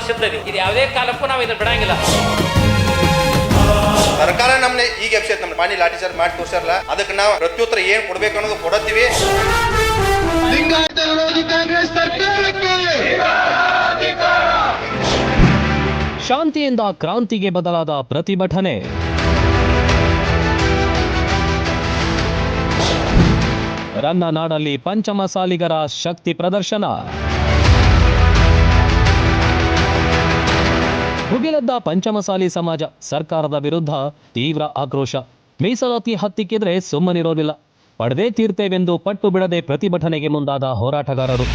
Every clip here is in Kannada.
ನಾವು ಇದು. ಯಾವುದೇ ಕಾಲಕ್ಕೂ ನಾವು ಇದನ್ನ ಬಿಡಂಗಿಲ್ಲ. ಸರ್ಕಾರ ನಮ್ನೆ ಈಗ ಎಬ್ಸೈತ್ ನಮ್ಮ ಪಾಣಿ ಲಾಠಿ ಚಾರ್ಜ್ ಮಾಡಿ ತೋರಿಸಲ್ಲ ಅದಕ್ಕೆ ನಾವು ಪ್ರತ್ಯುತ್ತರ ಏನ್ ಕೊಡಬೇಕು ಅನ್ನೋದು ಕೊಡತ್ತೀವಿ. ಲಿಂಗಾಯತ ವಿರೋಧಿ ಕಾಂಗ್ರೆಸ್ ಸರ್ಕಾರಕ್ಕೆ! ಶಾಂತಿಯಿಂದ ಕ್ರಾಂತಿಗೆ ಬದಲಾದ ಪ್ರತಿಭಟನೆ. ರನ್ನ ನಾಡಲ್ಲಿ ಪಂಚಮಸಾಲಿಗರ ಶಕ್ತಿ ಪ್ರದರ್ಶನ. ಭುಗಿಲೆದ್ದ ಪಂಚಮಸಾಲಿ ಸಮಾಜ ಸರ್ಕಾರದ ವಿರುದ್ಧ ತೀವ್ರ ಆಕ್ರೋಶ. ಮೀಸಲಾತಿ ಹತ್ತಿಕ್ಕಿದ್ರೆ ಸುಮ್ಮನಿರೋದಿಲ್ಲ. ಪಡೆದೇ ತೀರ್ತೇವೆಂದು ಪಟ್ಟು ಬಿಡದೆ ಪ್ರತಿಭಟನೆಗೆ ಮುಂದಾದ ಹೋರಾಟಗಾರರು.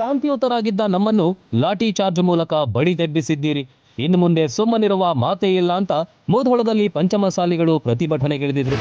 ಶಾಂತಿಯುತರಾಗಿದ್ದ ನಮ್ಮನ್ನು ಲಾಠಿ ಚಾರ್ಜ್ ಮೂಲಕ ಬಡಿ ತೆಬ್ಬಿಸಿದ್ದೀರಿ. ಇನ್ನು ಮುಂದೆ ಸುಮ್ಮನಿರುವ ಮಾತೇ ಇಲ್ಲ ಅಂತ ಮೂಧೋಳದಲ್ಲಿ ಪಂಚಮಸಾಲಿಗಳು ಪ್ರತಿಭಟನೆಗಿಳಿದಿದ್ರು.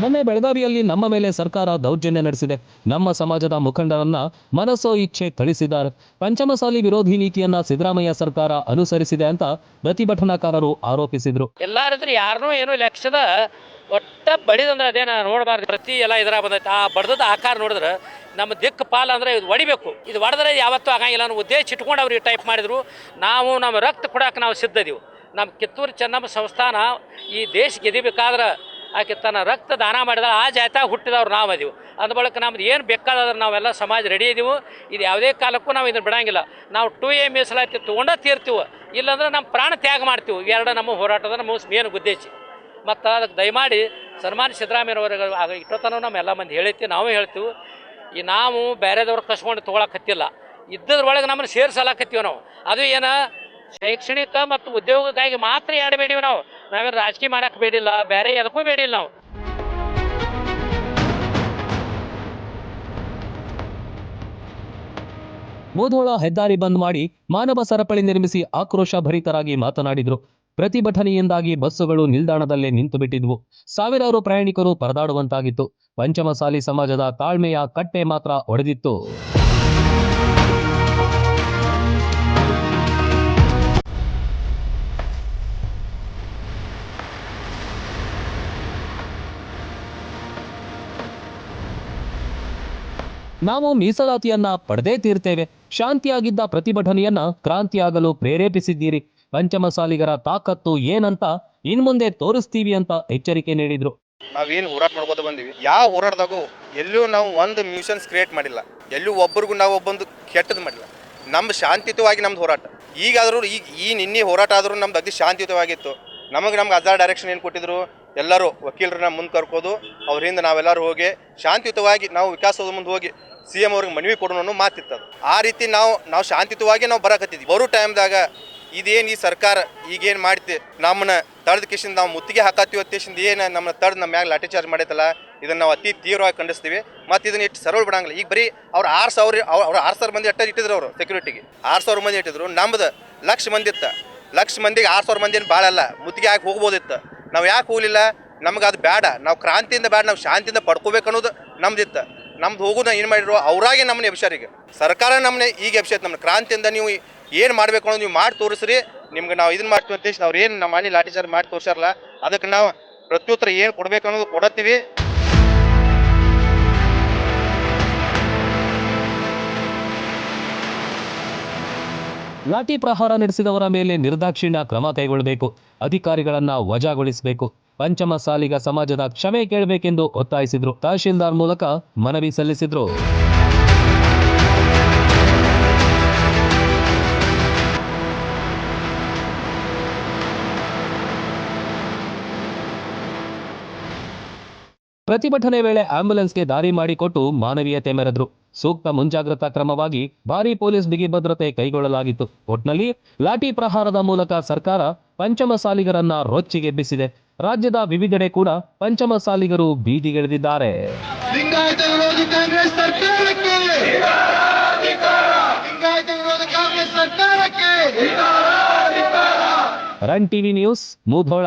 ಮೊನ್ನೆ ಬೆಳಗಾವಿಯಲ್ಲಿ ನಮ್ಮ ಮೇಲೆ ಸರ್ಕಾರ ದೌರ್ಜನ್ಯ ನಡೆಸಿದೆ. ನಮ್ಮ ಸಮಾಜದ ಮುಖಂಡರನ್ನ ಮನಸ್ಸೋ ಇಚ್ಛೆ ಥಳಿಸಿದ್ದಾರೆ. ಪಂಚಮಸಾಲಿ ವಿರೋಧಿ ನೀತಿಯನ್ನ ಸಿದ್ದರಾಮಯ್ಯ ಸರ್ಕಾರ ಅನುಸರಿಸಿದೆ ಅಂತ ಪ್ರತಿಭಟನಾಕಾರರು ಆರೋಪಿಸಿದ್ರು. ಎಲ್ಲಾರಿದ್ರೆ ಯಾರನ್ನೂ ಏನು ಲಕ್ಷದ ಒಟ್ಟ ಬಡಿದಂದ್ರೆ ಅದೇನ ನೋಡಬಾರ್ದು. ಪ್ರತಿ ಎಲ್ಲ ಇದರ ಬಂದೈತೆ. ಆ ಬಡ್ದದ ಆಕಾರ ನೋಡಿದ್ರೆ ನಮ್ಮ ದಿಕ್ಕು ಪಾಲ ಅಂದ್ರೆ ಇದು ಹೊಡಿಬೇಕು. ಇದು ಹೊಡೆದ್ರೆ ಯಾವತ್ತೂ ಆಗಂಗಿಲ್ಲ ಅನ್ನೋ ಉದ್ದೇಶ ಇಟ್ಕೊಂಡು ಅವ್ರಿಗೆ ಟೈಪ್ ಮಾಡಿದ್ರು. ನಾವು ನಮ್ಮ ರಕ್ತ ಕೊಡಕ್ಕೆ ನಾವು ಸಿದ್ಧದೀವು ನಮ್ಮ ಕಿತ್ತೂರು ಚೆನ್ನಮ್ಮ ಸಂಸ್ಥಾನ ಈ ದೇಶ ಗೆದಿಬೇಕಾದ್ರೆ ಆಕೆ ತನ್ನ ರಕ್ತ ದಾನ ಮಾಡಿದ ಆ ಜಾತ ಹುಟ್ಟಿದವ್ರು ನಾವು ಅದೀವಿ. ಅಂದ ಬಳಿಕ ನಮ್ದು ಏನು ಬೇಕಾದ್ರೆ ನಾವೆಲ್ಲ ಸಮಾಜ ರೆಡಿ ಇದೀವಿ, ಇದು ಯಾವುದೇ ಕಾಲಕ್ಕೂ ನಾವು ಇದನ್ನು ಬಿಡಂಗಿಲ್ಲ. ನಾವು ಟೂ ಎ ಮೀಸಲಾತಿ ತೊಗೊಂಡ ತೀರ್ತೀವಿ, ಇಲ್ಲಾಂದ್ರೆ ನಮ್ಮ ಪ್ರಾಣ ತ್ಯಾಗ ಮಾಡ್ತೀವಿ ಎರಡು ನಮ್ಮ ಹೋರಾಟದ ನಮ್ಮ ಮೇನ್ ಉದ್ದೇಶ. ಮತ್ತು ಅದಕ್ಕೆ ದಯಮಾಡಿ ಸನ್ಮಾನ್ಯ ಸಿದ್ದರಾಮಯ್ಯವ್ರಿಗೆ ಆಗ ಇಟ್ಟೋತನೂ ನಮ್ಮ ಎಲ್ಲ ಮಂದಿ ಹೇಳ್ತೀವಿ ನಾವು ಹೇಳ್ತೀವಿ. ಈ ನಾವು ಬೇರೆದವ್ರು ಕಸ್ಕೊಂಡು ತೊಗೊಳಕತ್ತಿಲ್ಲ ಇದ್ದದ್ರೊಳಗೆ ನಮ್ಮನ್ನು ಸೇರಿಸಲಾಕತ್ತೀವಿ ನಾವು. ಅದು ಏನ ಶೈಕ್ಷಣಿಕ ಮತ್ತು ಉದ್ಯೋಗಕ್ಕಾಗಿ ಮಾತ್ರ ಆಡಬೇಡಿವಿ ನಾವು? ನಾವೇನು ರಾಜಕೀಯ ಮಾಡಕ್ ಬೇಡಿಲ್ಲ, ಬೇರೆ ಎದಕ್ಕೂ ಬೇಡಿಲ್ಲ ನಾವು. ಮೂಧೋಳ ಹೆದ್ದಾರಿ ಬಂದ್ ಮಾಡಿ ಮಾನವ ಸರಪಳಿ ನಿರ್ಮಿಸಿ ಆಕ್ರೋಶ ಭರಿತರಾಗಿ ಮಾತನಾಡಿದ್ರು. ಪ್ರತಿಭಟನೆಯಿಂದಾಗಿ ಬಸ್ಸುಗಳು ನಿಲ್ದಾಣದಲ್ಲೇ ನಿಂತು ಬಿಟ್ಟಿದ್ವು ಸಾವಿರಾರು ಪ್ರಯಾಣಿಕರು ಪರದಾಡುವಂತಾಗಿತ್ತು. ಪಂಚಮಸಾಲಿ ಸಮಾಜದ ತಾಳ್ಮೆಯ ಕಟ್ಟೆ ಮಾತ್ರ ಒಡೆದಿತ್ತು. ನಾವು ಮೀಸಲಾತಿಯನ್ನ ಪಡೆದೇ ತೀರ್ತೇವೆ. ಶಾಂತಿಯಾಗಿದ್ದ ಪ್ರತಿಭಟನೆಯನ್ನ ಕ್ರಾಂತಿಯಾಗಲು ಪ್ರೇರೇಪಿಸಿದ್ದೀರಿ. ಪಂಚಮಸಾಲಿಗರ ತಾಕತ್ತು ಏನಂತ ಇನ್ಮುಂದೆ ತೋರಿಸ್ತೀವಿ ಅಂತ ಎಚ್ಚರಿಕೆ ನೀಡಿದ್ರು. ನಾವೇನು ಹೋರಾಟ ಮಾಡ್ಕೋತ ಬಂದಿವಿ. ಯಾವ ಹೋರಾಟದಾಗೂ ಎಲ್ಲೂ ನಾವು ಒಂದು ಮ್ಯೂಷನ್ಸ್ ಕ್ರಿಯೇಟ್ ಮಾಡಿಲ್ಲ. ಎಲ್ಲೂ ಒಬ್ಬರಿಗೂ ನಾವು ಒಬ್ಬೊಂದು ಕೆಟ್ಟದ್ದು ಮಾಡಿಲ್ಲ. ನಮ್ಮ ಶಾಂತಿಯುತವಾಗಿ ನಮ್ದು ಹೋರಾಟ. ಈಗಾದರೂ ಈಗ ಈ ನಿನ್ನೆ ಹೋರಾಟ ಆದರೂ ನಮ್ದು ಅತಿ ಶಾಂತಿಯುತವಾಗಿತ್ತು. ನಮಗೆ ನಮ್ಗೆ ಅದರ ಡೈರೆಕ್ಷನ್ ಏನು ಕೊಟ್ಟಿದ್ರು? ಎಲ್ಲರೂ ವಕೀಲರನ್ನ ಮುಂದೆ ಕರ್ಕೋದು ಅವರಿಂದ ನಾವೆಲ್ಲರೂ ಹೋಗಿ ಶಾಂತಿಯುತವಾಗಿ ನಾವು ವಿಕಾಸದ ಮುಂದೆ ಹೋಗಿ ಸಿ ಎಂ ಅವ್ರಿಗೆ ಮನವಿ ಕೊಡೋಣ ಅನ್ನೋ ಮಾತಿತ್ತು ಅದು. ಆ ರೀತಿ ನಾವು ನಾವು ಶಾಂತಿಯುತವಾಗಿ ನಾವು ಬರಕತ್ತಿದ್ವಿ. ಬರೋ ಟೈಮ್ದಾಗ ಇದೇನು ಈ ಸರ್ಕಾರ ಈಗೇನು ಮಾಡ್ತಿ, ನಮ್ಮನ್ನ ತಡೆದ ಕಿಶಿಂದ ನಾವು ಮುತ್ತಿಗೆ ಹಾಕತ್ತೀವಿ ಅತ್ತೇಶಿಂದ ಏನು ನಮ್ಮನ್ನ ತಡೆದು ನಮ್ಮ ಮ್ಯಾಗ ಲಾಠಿ ಚಾರ್ಜ್ ಮಾಡೈತಲ್ಲ, ಇದನ್ನು ನಾವು ಅತಿ ತೀವ್ರವಾಗಿ ಖಂಡಿಸ್ತೀವಿ. ಮತ್ತು ಇದನ್ನ ಇಟ್ಟು ಸರಳ ಬಿಡಂಗಿಲ್ಲ. ಈಗ ಬರೀ ಅವ್ರು ಆರು ಸಾವಿರ, ಅವ್ರು ಆರು ಸಾವಿರ ಮಂದಿ ಅಟ್ಟ ಇಟ್ಟಿದ್ರು ಅವರು ಸೆಕ್ಯೂರಿಟಿಗೆ ಆರು ಸಾವಿರ ಮಂದಿ ಇಟ್ಟಿದ್ರು. ನಮ್ದು ಲಕ್ಷ ಮಂದಿ ಇತ್ತು ಲಕ್ಷ ಮಂದಿಗೆ ಆರು ಸಾವಿರ ಮಂದಿ ಏನು ಭಾಳ ಅಲ್ಲ ಮುತ್ತಿಗೆ ಹಾಕಿ ಹೋಗ್ಬೋದಿತ್ತು. ನಾವು ಯಾಕೆ ಹೋಗಲಿಲ್ಲ? ನಮ್ಗೆ ಅದು ಬೇಡ ನಾವು ಕ್ರಾಂತಿಯಿಂದ ಬೇಡ ನಾವು ಶಾಂತಿಯಿಂದ ಪಡ್ಕೋಬೇಕು ಅನ್ನೋದು ನಮ್ದಿತ್ತು. ನಮ್ದು ಹೋಗೋದು ಏನು ಮಾಡಿರೋ ಅವರಾಗೆ ನಮ್ಮನ್ನ ಎಬ್ಸಾರಿಗೆ ಸರ್ಕಾರ ನಮ್ಮನ್ನ ಈಗ ಎಬ್ಸೈತೆ ನಮ್ಮ ಕ್ರಾಂತಿಯಿಂದ ನೀವು ಏನು ಮಾಡಬೇಕು ಅನ್ನೋದು ನೀವು ಮಾಡಿ ತೋರಿಸ್ರಿ. ನಿಮ್ಗೆ ನಾವು ಇದನ್ನ ಮಾಡ್ತೀವಿ ಅಂತ ಅವ್ರು ಏನು ನಮ್ಮ ಮನೆ ಲಾಠಿ ಮಾಡಿ ತೋರಿಸಾರಲ್ಲ ಅದಕ್ಕೆ ನಾವು ಪ್ರತ್ಯುತ್ತರ ಏನು ಕೊಡಬೇಕು ಅನ್ನೋದು ಕೊಡತ್ತೀವಿ. ಲಾಠಿ ಪ್ರಹಾರ ನಡೆಸಿದವರ ಮೇಲೆ ನಿರ್ದಾಕ್ಷಿಣ್ಯ ಕ್ರಮ ಕೈಗೊಳ್ಳಬೇಕು. ಅಧಿಕಾರಿಗಳನ್ನ ವಜಾಗೊಳಿಸಬೇಕು. ಪಂಚಮಸಾಲಿಗ ಸಮಾಜದ ಕ್ಷಮೆ ಕೇಳಬೇಕೆಂದು ಒತ್ತಾಯಿಸಿದ್ರು. ತಹಶೀಲ್ದಾರ್ ಮೂಲಕ ಮನವಿ ಸಲ್ಲಿಸಿದ್ರು. ಪ್ರತಿಭಟನೆ ವೇಳೆ ಆಂಬ್ಯುಲೆನ್ಸ್ಗೆ ದಾರಿ ಮಾಡಿಕೊಟ್ಟು ಮಾನವೀಯತೆ ಮೆರೆದ್ರು. ಸೂಕ್ತ ಮುಂಜಾಗ್ರತಾ ಕ್ರಮವಾಗಿ ಭಾರಿ ಪೊಲೀಸ್ ಬಿಗಿ ಭದ್ರತೆ ಕೈಗೊಳ್ಳಲಾಗಿತ್ತು. ಒಟ್ನಲ್ಲಿ ಲಾಠಿ ಪ್ರಹಾರದ ಮೂಲಕ ಸರ್ಕಾರ ಪಂಚಮಸಾಲಿಗರನ್ನ ರೊಚ್ಚಿಗೆಬ್ಬಿಸಿದೆ ರಾಜ್ಯದ ವಿವಿಧೆಡೆ ಕೂಡ ಪಂಚಮಸಾಲಿಗರು ಬೀದಿಗಿಳಿದಿದ್ದಾರೆ. ವಿರೋಧಿ ಕಾಂಗ್ರೆಸ್ ಸರ್ಕಾರಕ್ಕೆ! Run TV news Mudhol.